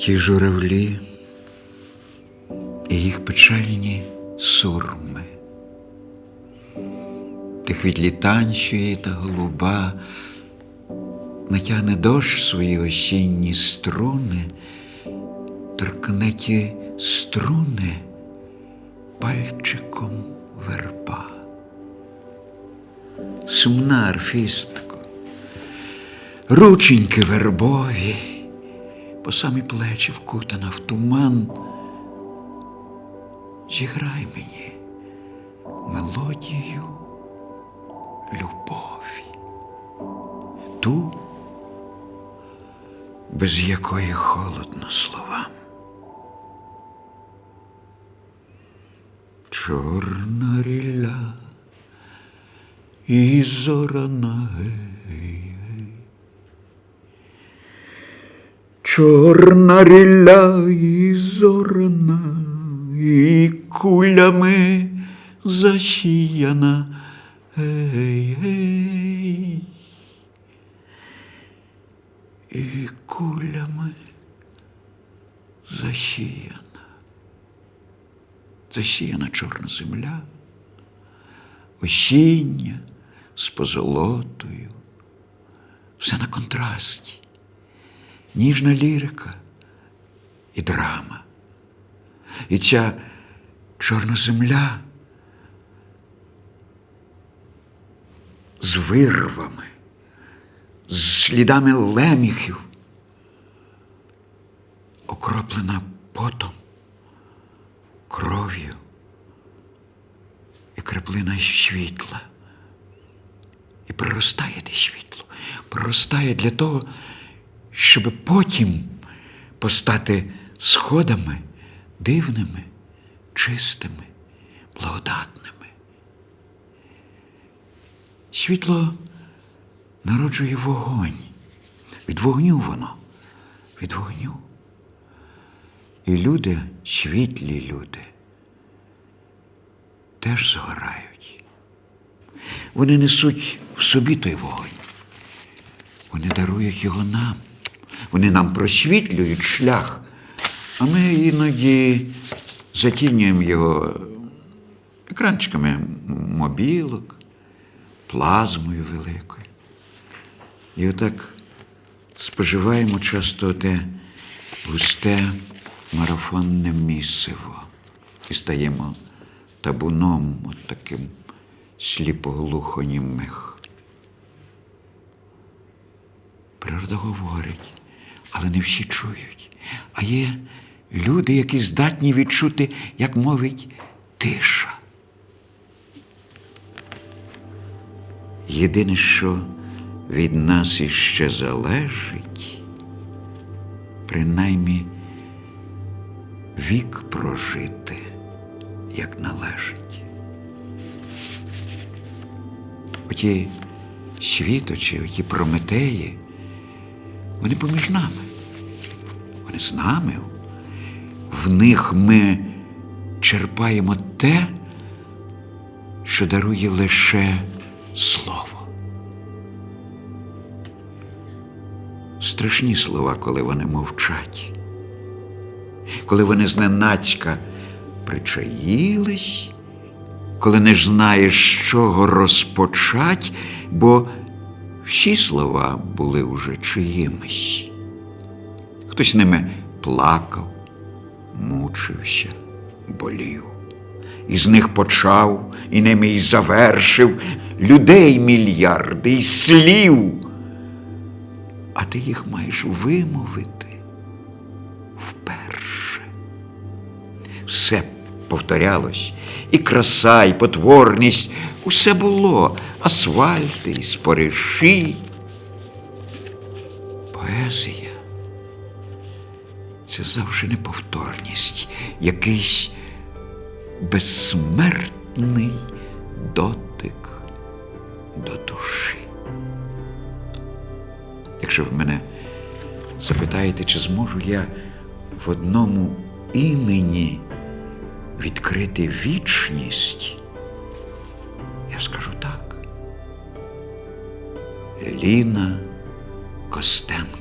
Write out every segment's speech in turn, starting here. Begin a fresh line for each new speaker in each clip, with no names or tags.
ті журавлі і їх печальні сурми, тих відлітанщує та голуба, натягне дощ свої осінні струни, торкне ті струни пальчиком верба. Сумна арфістко, рученьки вербові, по самі плечі вкутана в туман. Зіграй мені мелодію любові, ту, без якої холодно словам. Чорна ріля і зорана гей. Чорна ріля і зорана, і кулями засіяна. Гей, гей. І кулями засіяна. Засіяна чорна земля, осіння з позолотою, все на контрасті ніжна лірика і драма. І ця чорна земля з вирвами, з слідами леміхів, окроплена потом, кров'ю і краплина світла. І проростає те світло, проростає для того, щоб потім постати сходами дивними, чистими, благодатними. Світло народжує вогонь. Від вогню воно, від вогню. І люди, світлі люди, теж згорають. Вони несуть в собі той вогонь. Вони дарують його нам. Вони нам просвітлюють шлях, а ми іноді затінюємо його екранчиками мобілок, плазмою великою. І отак споживаємо часто те густе марафонне місиво і стаємо табуном от таким сліпоглухонімих. Природа говорить, але не всі чують. А є люди, які здатні відчути, як мовить тиша. Єдине, що від нас іще залежить, принаймні вік прожити, як належить. Оті світочі, оті прометеї, вони поміж нами. Вони з нами. В них ми черпаємо те, що дарує лише слово. Страшні слова, коли вони мовчать, коли вони зненацька причаїлись, коли не знаєш, з чого розпочать, бо всі слова були уже чиїмись. Хтось ними плакав, мучився, болів. Із них почав і ними й завершив людей мільярди і слів. А ти їх маєш вимовити вперше. Все повторялось, і краса, і потворність, усе було, асфальти, і спориші. Поезія це завжди неповторність, якийсь безсмертний дотик до душі. Якщо ви мене запитаєте, чи зможу я в одному імені відкрити вічність, я скажу так. Еліна Костенко.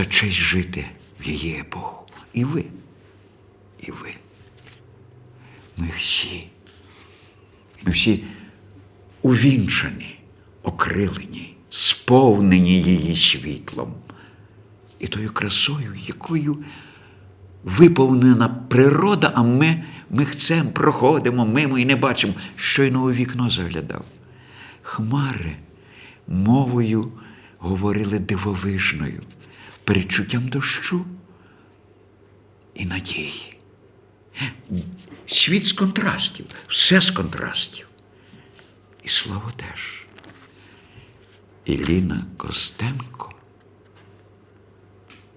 За честь жити в її епоху. І ви, і ви. Ми всі, ми всі увінчані, окрилені, сповнені її світлом і тою красою, якою виповнена природа, а ми михцем проходимо мимо і не бачимо, щойно у вікно заглядав. Хмари мовою говорили дивовижною, перечуттям дощу і надії. Світ з контрастів, все з контрастів. І слово теж. Іліна Костенко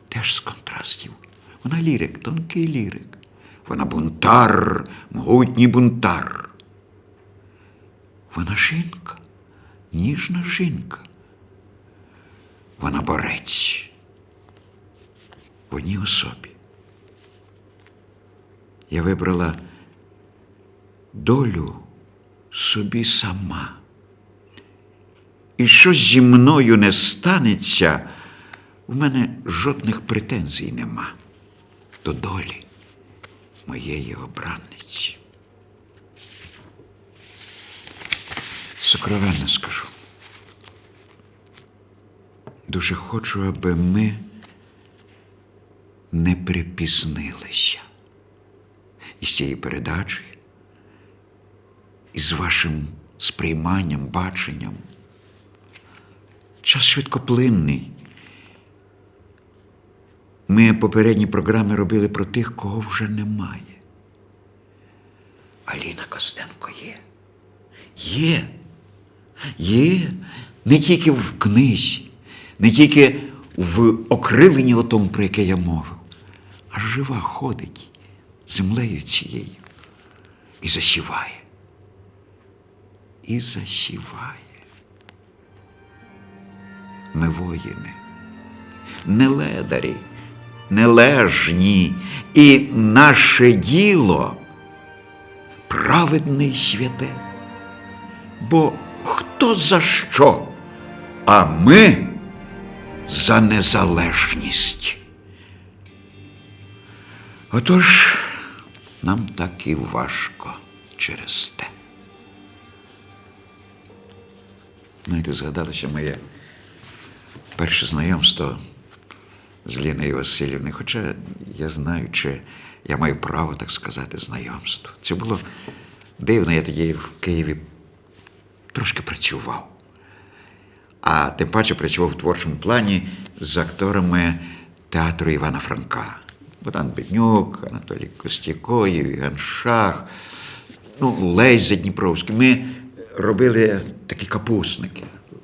теж з контрастів. Вона лірик, тонкий лірик. Вона бунтар, могутній бунтар. Вона жінка, ніжна жінка. Вона борець в одній особі. Я вибрала долю собі сама. І що зі мною не станеться, в мене жодних претензій нема до долі моєї обранниці. Сокровенно скажу. Дуже хочу, аби ми не припізнилися із цією передачею, із вашим сприйманням, баченням. Час швидкоплинний. Ми попередні програми робили про тих, кого вже немає. Аліна Костенко є. Є. Є не тільки в книзі, не тільки в окриленні о тому, про яке я мовив, а жива ходить землею цією і засіває. І засіває. Ми воїни, не ледарі, нележні, і наше діло праведне й святе. Бо хто за що, а ми за незалежність. Отож, нам так і важко через те. Знаєте, згадалося моє перше знайомство з Ліною Васильівною, хоча я знаю, чи я маю право, так сказати, знайомство. Це було дивно, я тоді в Києві трошки працював. А тим паче працював в творчому плані з акторами театру Івана Франка. Богдан Беднюк, Анатолій Костякоєв, Іван Шах, ну, Лесь Задніпровський. Ми робили такі капусники.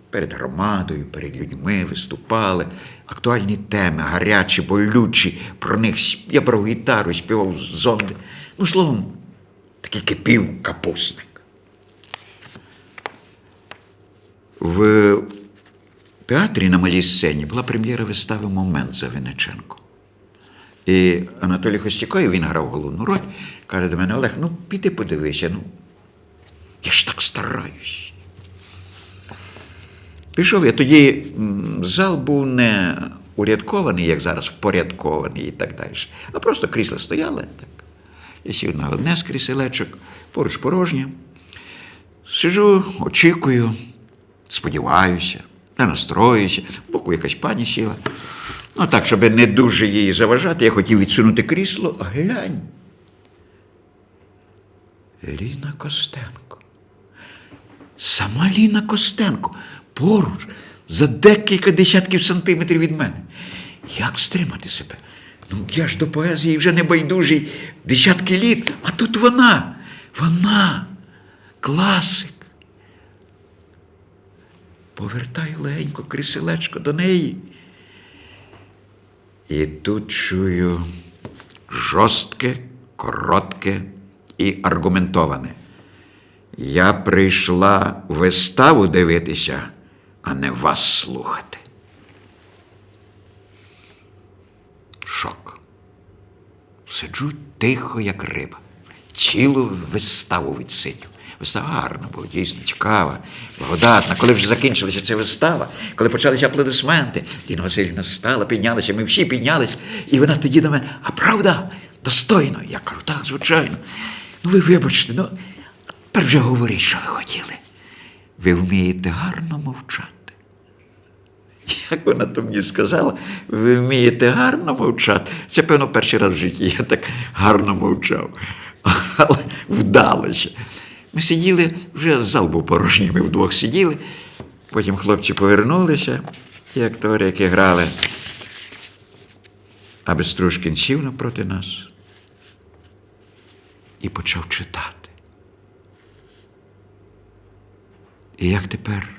Перед громадою, перед людьми виступали. Актуальні теми, гарячі, болючі. Про них я брав гітару, співав зонди. Ну, словом, такий кипів капусник. В театрі на малій сцені була прем'єра вистави Момент за Винниченко. І Анатолій Хостякоєв, він грав головну роль, каже до мене: Олег, ну піди подивися, ну я ж так стараюсь. Пішов я тоді, зал був не урядкований, як зараз, впорядкований і так далі. А просто крісла стояли. Так. Я сів на одне з кріселечок, поруч порожнє. Сижу, очікую, сподіваюся, не настроююся. Боку якась пані сіла. Ну так, щоб не дуже їй заважати, я хотів відсунути крісло, а глянь. Ліна Костенко. Сама Ліна Костенко поруч за декілька десятків сантиметрів від мене. Як стримати себе? Ну, я ж до поезії вже не байдужий десятки літ, а тут вона, вона, класик. Повертаю легенько кріселечко до неї. І тут чую жорстке, коротке і аргументоване. Я прийшла виставу дивитися, а не вас слухати. Шок. Сиджу тихо, як риба. Цілу виставу відсидю. Вистава гарна була, дійсно цікава, благодатна. Коли вже закінчилася ця вистава, коли почалися аплодисменти, Ліна Васильівна стала, піднялася, ми всі піднялись, і вона тоді до мене, а правда, достойно. Я кажу, так, звичайно. Ну ви вибачте, ну тепер вже говоріть, що ви хотіли. Ви вмієте гарно мовчати. Як вона то мені сказала, ви вмієте гарно мовчати. Це, певно, перший раз в житті я так гарно мовчав. Але вдалося. Ми сиділи, вже зал був порожній, ми вдвох сиділи. Потім хлопці повернулися, і актори, які грали. А Беструшкін сів напроти нас і почав читати. І як тепер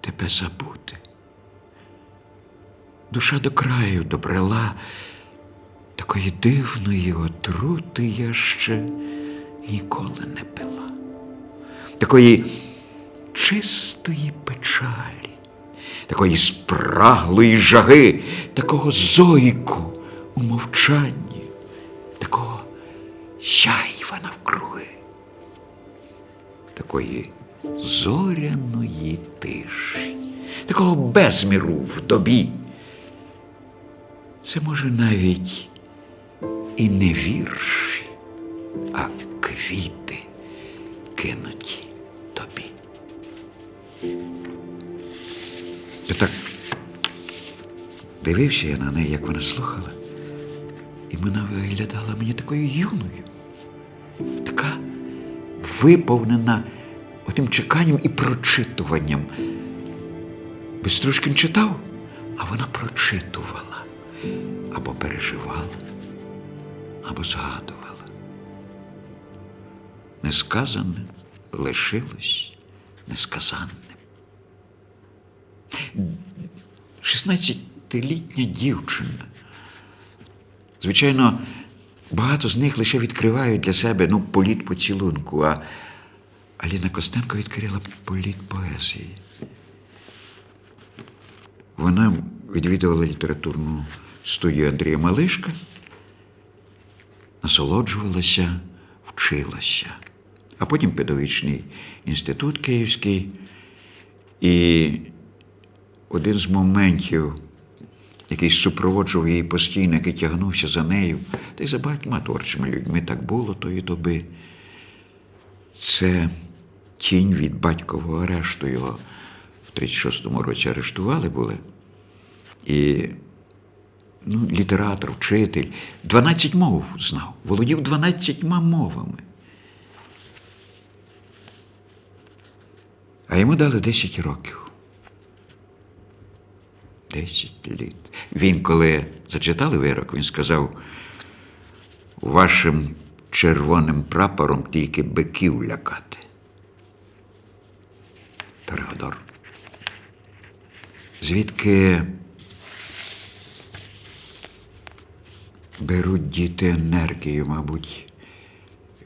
тебе забути? Душа до краю добрела, такої дивної отрути я ще ніколи не пила, такої чистої печалі, такої спраглої жаги, такого зойку у мовчанні, такого сяйва навкруги, такої зоряної тиші, такого безміру в добі. Це може навіть і не вірші, а квіти кинуті тобі. Я так дивився я на неї, як вона слухала, і вона виглядала мені такою юною, така виповнена отим чеканням і прочитуванням. Беструшкін читав, а вона прочитувала або переживала, або згадувала. Несказане лишилось несказанним. Шістнадцятилітня дівчина. Звичайно, багато з них лише відкривають для себе ну, політ поцілунку, а Аліна Костенко відкрила політ поезії. Вона відвідувала літературну студію Андрія Малишка, насолоджувалася, вчилася, а потім педагогічний інститут Київський. І один з моментів, який супроводжував її постійно, який тягнувся за нею, та й за багатьма творчими людьми так було тої доби. Це тінь від батькового арешту. Його в 36-му році арештували були. І ну, літератор, вчитель, 12 мов знав, володів 12 мовами. А йому дали 10 років. 10 літ. Він, коли зачитали вирок, він сказав, вашим червоним прапором тільки биків лякати. Тореодор. Звідки беруть діти енергію, мабуть,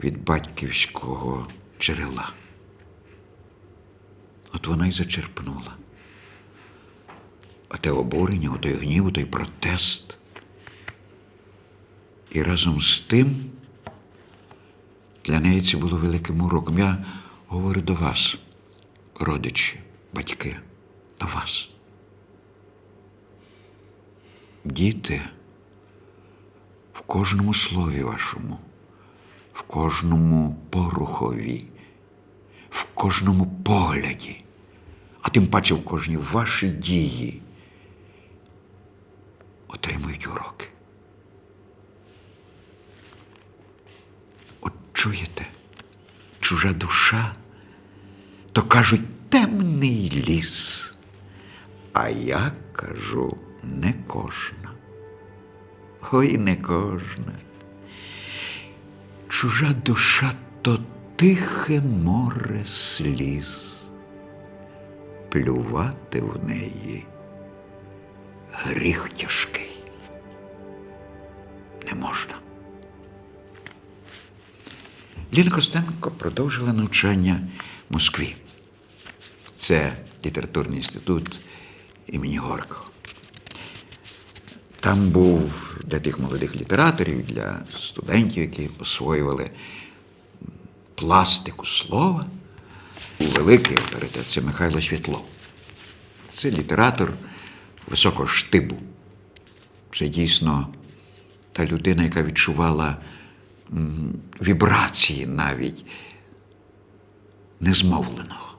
від батьківського джерела. От вона й зачерпнула. Оте обурення, отой гнів, отой протест. І разом з тим для неї це було великим уроком. Я говорю до вас, родичі, батьки, до вас. Діти в кожному слові вашому, в кожному порухові, кожному погляді, а тим паче в кожній вашій дії отримують уроки. От чуєте, чужа душа, то кажуть темний ліс, а я кажу не кожна. Ой, не кожна. Чужа душа то тихе море сліз, плювати в неї гріх тяжкий. Не можна. Ліна Костенко продовжила навчання в Москві. Це літературний інститут імені Горького. Там був для тих молодих літераторів, для студентів, які освоювали пластику слова, великий авторитет це Михайло Світлов. Це літератор високого штибу. Це дійсно та людина, яка відчувала вібрації навіть незмовленого.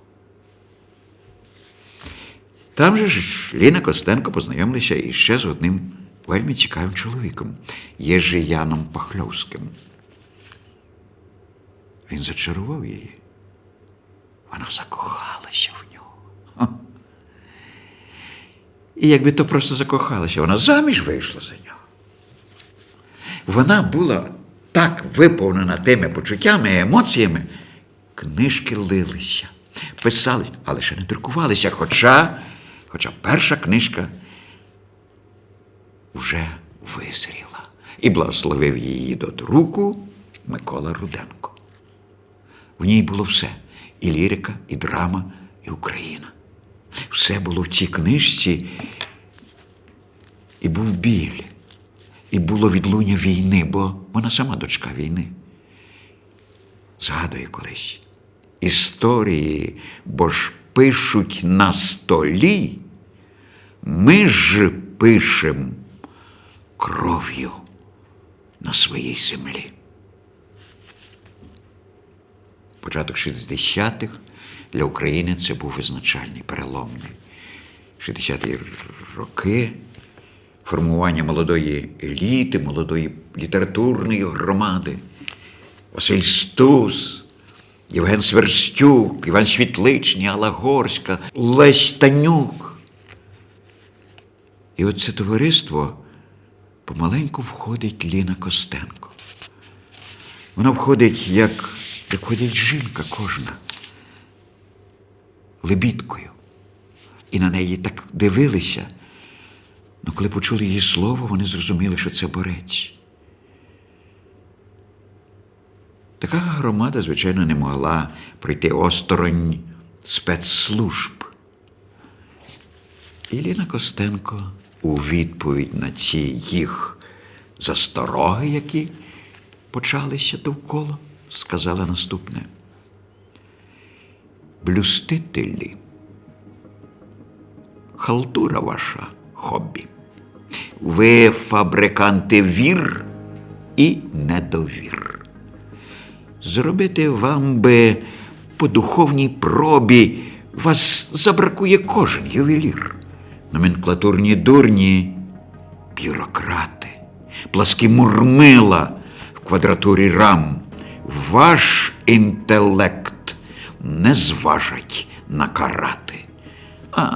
Там же ж Ліна Костенко познайомилася іще з одним вельми цікавим чоловіком Єжияном Пахльовським. Він зачарував її. Вона закохалася в нього. І якби то просто закохалася, вона заміж вийшла за нього. Вона була так виповнена тими почуттями і емоціями, книжки лилися, писали, але ще не друкувалися. Хоча, хоча перша книжка вже визріла. І благословив її до друку Микола Руденко. В ній було все: і лірика, і драма, і Україна. Все було в цій книжці, і був біль, і було відлуння війни, бо вона сама дочка війни. Згадує колись. Історії, бо ж пишуть на столі, ми ж пишем кров'ю на своїй землі. Початок 60-х для України це був визначальний, переломний. 60-ті роки формування молодої еліти, молодої літературної громади. Василь Стус, Євген Сверстюк, Іван Світличний, Алла Горська, Лесь Танюк. І оце товариство помаленьку входить Ліна Костенко. Вона входить, як, як входить жінка кожна, лебідкою. І на неї так дивилися. Ну, коли почули її слово, вони зрозуміли, що це борець. Така громада, звичайно, не могла пройти осторонь спецслужб. І Ліна Костенко у відповідь на ці їх застороги, які почалися довкола, сказала наступне. Блюстителі, халтура ваша хобі. Ви фабриканти вір і недовір. Зробити вам би по духовній пробі вас забракує кожен ювелір. Номенклатурні дурні, бюрократи, пласкі мурмила в квадратурі рам. Ваш інтелект не зважать накарати, а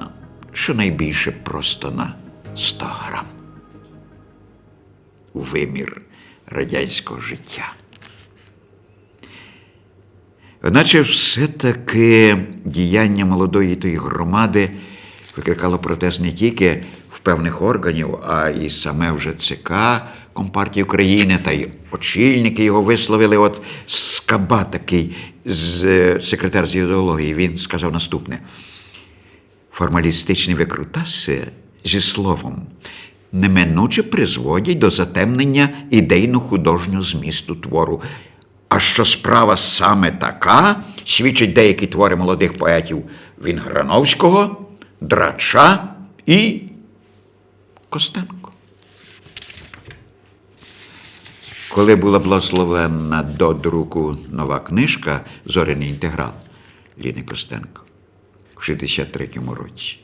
щонайбільше просто на 100 грам. Вимір радянського життя. Одначе все-таки діяння молодої тої громади викликало протест не тільки в певних органів, а і саме вже ЦК Компартії України та й очільники його висловили. От Скаба такий з е, секретар з ідеології, він сказав наступне: формалістичні викрутаси зі словом неминуче призводять до затемнення ідейно-художнього змісту твору. А що справа саме така, свідчать деякі твори молодих поетів Вінграновського, Драча і Костенко. Коли була благословена до друку нова книжка Зоряний інтеграл Ліни Костенко в 63-му році,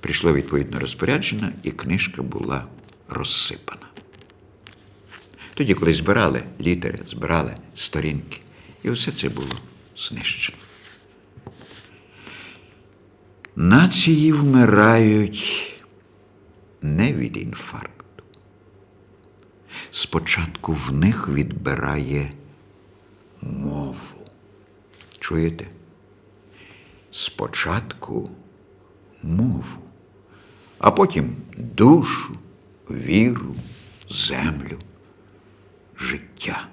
прийшло відповідне розпорядження, і книжка була розсипана. Тоді, коли збирали літери, збирали сторінки, і все це було знищено. Нації вмирають не від інфаркту. Спочатку в них відбирає мову. Чуєте? Спочатку мову, а потім душу, віру, землю, життя.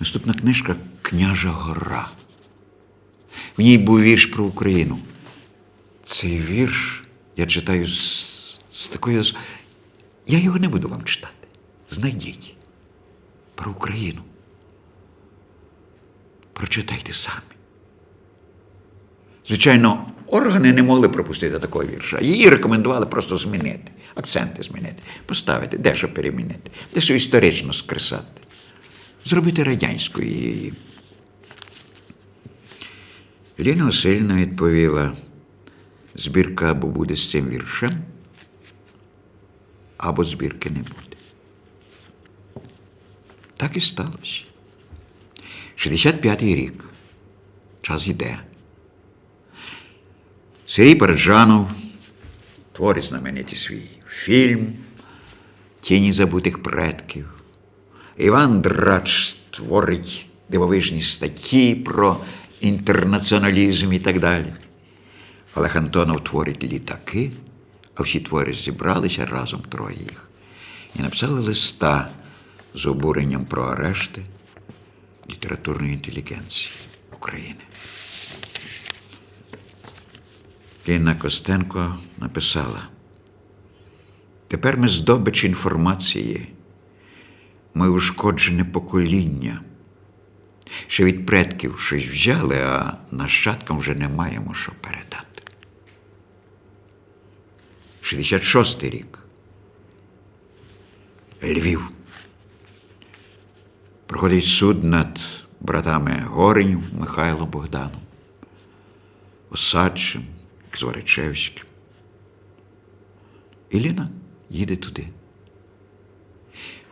Наступна книжка Княжа Гора. В ній був вірш про Україну. Цей вірш я читаю з, з такою. Я його не буду вам читати. Знайдіть про Україну. Прочитайте самі. Звичайно, органи не могли пропустити такого вірша. Її рекомендували просто змінити, акценти змінити, поставити, дещо перемінити, дещо історично скресати, зробити радянською її. Ліна Васильівна відповіла, збірка або буде з цим віршем, або збірки не буде. Так і сталося. 65-й рік. Час йде. Сергій Параджанов творить знаменитий свій фільм Тіні забутих предків. Іван Драч творить дивовижні статті про інтернаціоналізм і так далі. Олег Антонов творить літаки, а всі твори зібралися разом троє їх і написали листа з обуренням про арешти літературної інтелігенції України. Ліна Костенко написала: Тепер ми здобич інформації, ми ушкоджене покоління, що від предків щось взяли, а нащадкам вже не маємо що передати. 66-й рік. Львів. Проходить суд над братами Горенів Михайлом Богданом, Осадчим, Зворичевським. Іліна їде туди.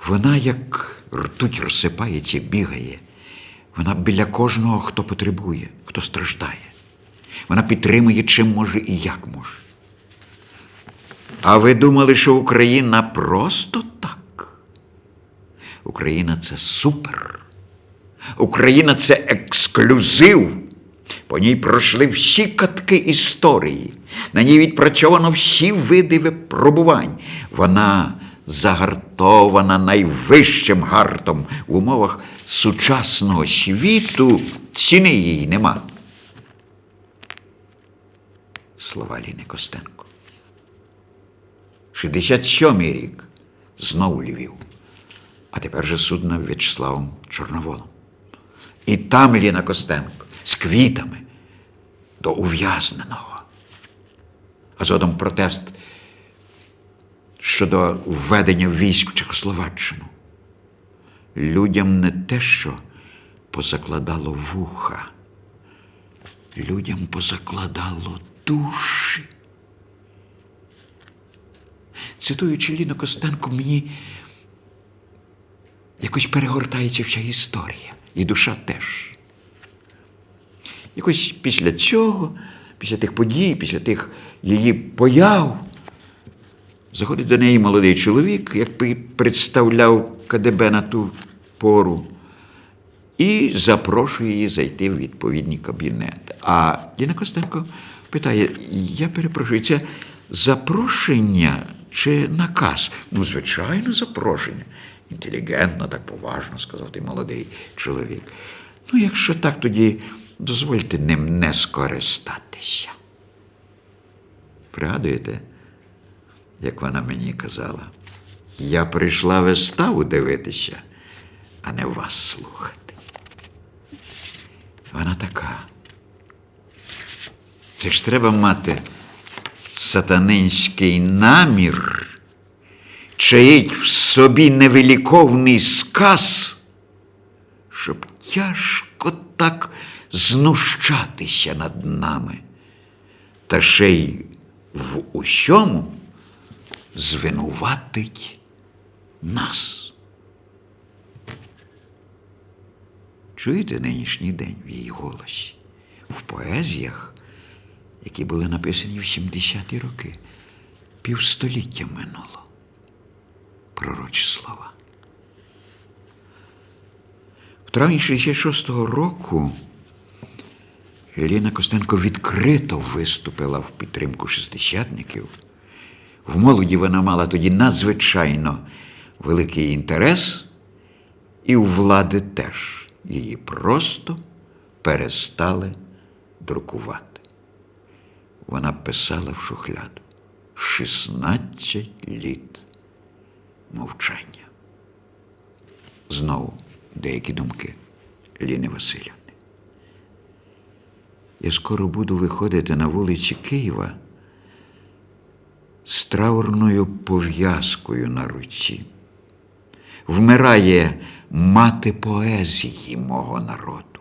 Вона, як ртуть розсипається, бігає. Вона біля кожного, хто потребує, хто страждає. Вона підтримує чим може і як може. А ви думали, що Україна просто так? Україна це супер. Україна це ексклюзив. По ній пройшли всі катки історії. На ній відпрацьовано всі види випробувань. Вона загартована найвищим гартом в умовах сучасного світу. Ціни її нема. Слова Ліни Костенко. 67-й рік знову Львів. А тепер же суд над В'ячеславом Чорноволом. І там Ліна Костенко з квітами до ув'язненого. А згодом протест щодо введення військ в Чехословаччину. Людям не те, що позакладало вуха, людям позакладало душі. Цитуючи Ліну Костенко, мені якось перегортається вся історія, і душа теж. Якось після цього, після тих подій, після тих її появ, заходить до неї молодий чоловік, який представляв КДБ на ту пору, і запрошує її зайти в відповідний кабінет. А Ліна Костенко питає: я перепрошую, це запрошення чи наказ? Ну, звичайно, запрошення. Інтелігентно, так поважно, сказав той молодий чоловік. Ну, якщо так, тоді дозвольте ним не скористатися. Пригадуєте, як вона мені казала, я прийшла виставу дивитися, а не вас слухати. Вона така. Це ж треба мати сатанинський намір, чаїть в собі невиліковний сказ, щоб тяжко так знущатися над нами, та ще й в усьому звинуватить нас. Чуєте нинішній день в її голосі, в поезіях, які були написані в 70-ті роки, півстоліття минуло. Пророчі слова. В травні 66-го року Ліна Костенко відкрито виступила в підтримку шестидесятників. В молоді вона мала тоді надзвичайно великий інтерес, і у влади теж її просто перестали друкувати. Вона писала в шухляду 16 літ мовчання. Знову деякі думки Ліни Васильівни. Я скоро буду виходити на вулиці Києва з траурною пов'язкою на руці. Вмирає мати поезії мого народу.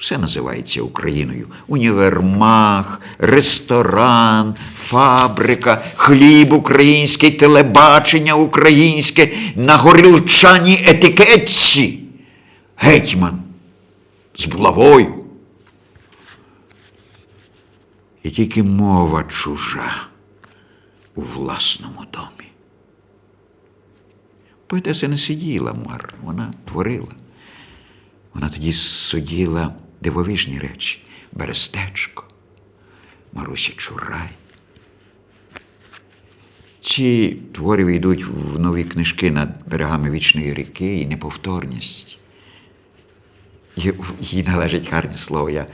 Все називається Україною: універмаг, ресторан, фабрика, хліб український, телебачення українське, на горілчаній етикетці. Гетьман з булавою. І тільки мова чужа у власному домі. Поетеса не сиділа марно, вона творила. Вона тоді суділа дивовижні речі Берестечко, Маруся Чурай. Ці твори війдуть в нові книжки над берегами вічної ріки і неповторність. Їй належить гарне слово, я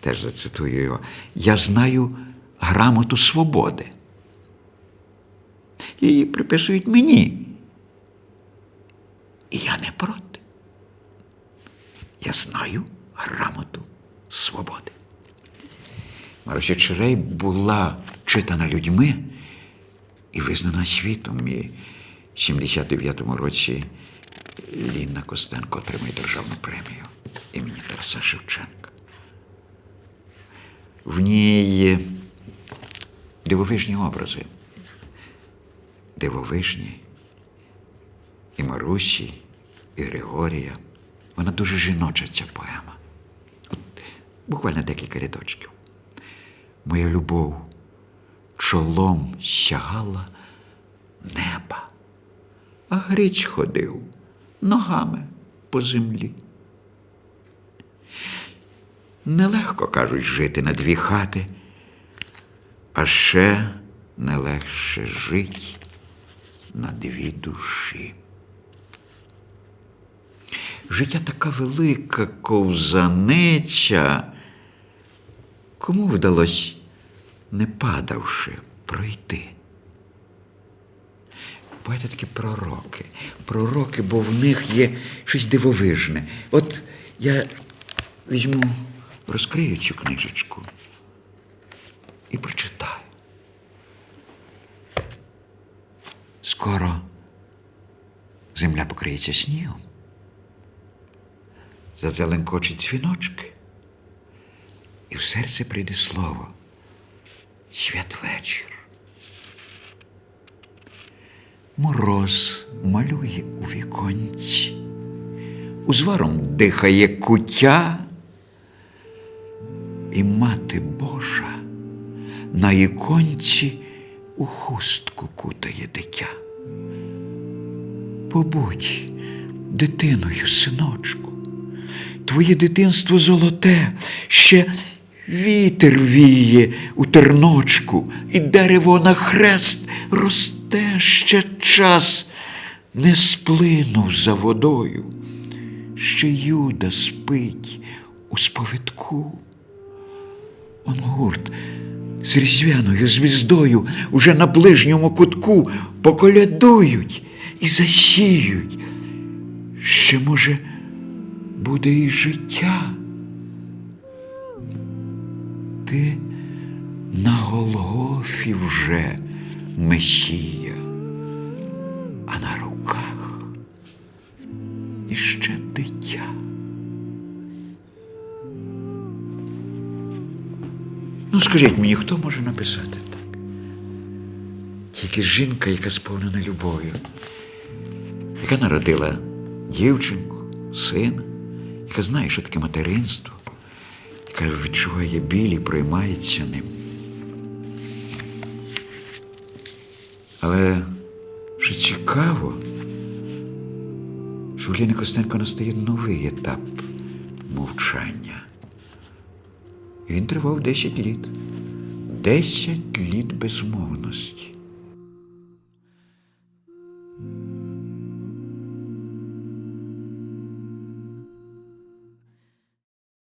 теж зацитую його. Я знаю грамоту свободи. Її приписують мені. І я не проти. Я знаю грамоту свободи. Маруся Чирей була читана людьми і визнана світом. І в 79-му році Лінна Костенко отримує державну премію імені Тараса Шевченка. В ній дивовижні образи. Дивовижні і Марусі, і Григорія. Вона дуже жіноча ця поема. Буквально декілька рядочків. Моя любов чолом сягала неба, а гріч ходив ногами по землі. Нелегко, кажуть, жити на дві хати, а ще не легше жить на дві душі. Життя така велика ковзаниця. Кому вдалося, не падавши, пройти? Поети такі пророки. Пророки, бо в них є щось дивовижне. От я візьму, розкрию цю книжечку і прочитаю. Скоро земля покриється снігом зазеленкочуть цвіночки, і в серце прийде слово святвечір. Мороз малює у віконці, узваром дихає куття, і мати Божа на іконці у хустку кутає дитя. Побудь дитиною, синочку, твоє дитинство золоте, ще вітер віє у терночку, і дерево на хрест росте ще час, не сплинув за водою, ще Юда спить у сповідку. Он гурт з різдвяною звіздою уже на ближньому кутку поколядують і засіють. Ще, може, буде і життя. Ти на Голгофі вже Месія, а на руках іще дитя. Ну, скажіть мені, хто може написати так? Тільки жінка, яка сповнена любов'ю, яка народила дівчинку, сина, яка знає, що таке материнство, відчуває біль і приймається ним. Але що цікаво, що в Ліни Костенко настає новий етап мовчання. І він тривав 10 літ. 10 літ безмовності.